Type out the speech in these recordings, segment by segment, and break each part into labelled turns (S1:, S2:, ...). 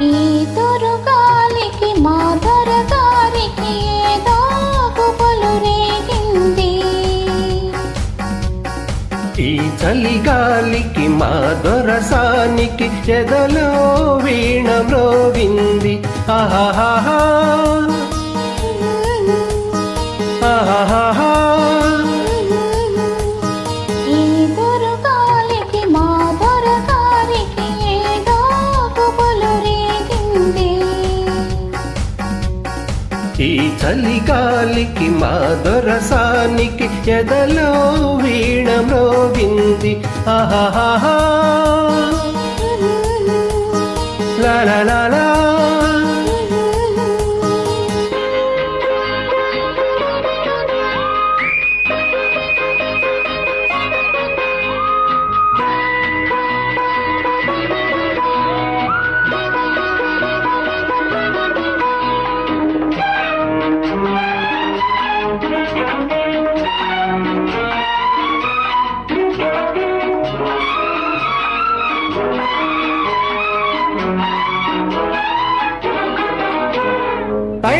S1: ఈ తురుగాలికి మాధర గారికి ఏదో గుబులు రేగింది.
S2: ఈ చలిగాలికి మా దొరసానికి ఎదలో వీ
S1: ఈ
S2: చలిగాలికి మా దొరసానికి ఎదలో వీణ మ్రోగింది ఆహాహా లా లా లా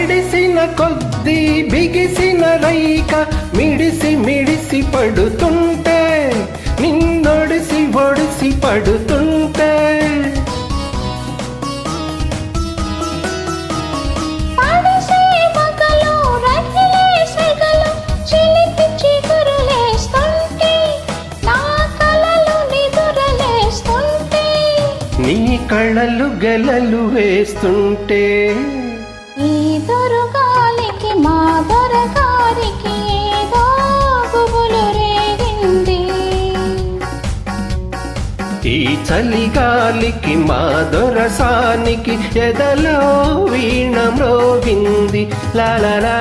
S2: లా తడిసిన కొద్దీ బిగిసిన రైక మిడిసి మిడిసి పడుతుంటే నిన్నొడిసి ఒడిసి పడుతుంటే.
S1: నా
S2: కళ్ళలు గెలలు వేస్తుంటే
S1: మా దొరగారికి ఏదో గుబులు రేగింది.
S2: ఈ చలిగాలికి మా దొరసానికి ఎదలో వీణం రోగింది. లాలా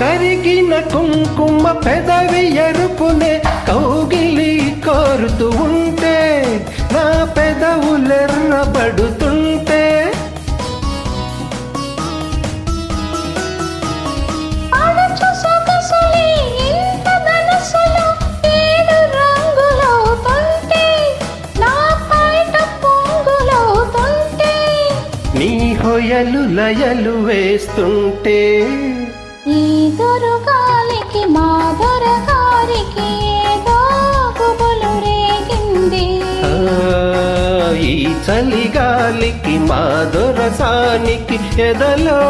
S2: కరిగిన కుంకుమ పెదవి ఎరుపునే కౌగిలి కోరుతూ ఉంటే నా పెదవులెర్రబడుతుంటే.
S1: నీ
S2: హొయలు లయలు వేస్తుంటే.
S1: ఈ దొరగాలికి మా దొరగారికి ఏదో గుబులు రేగింది.
S2: ఈ చలిగాలికి మా దొరసానికి ఎదలో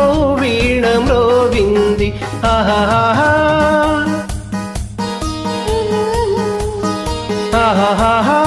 S2: వీణ మ్రోవింది ఆహాహా ఆహాహా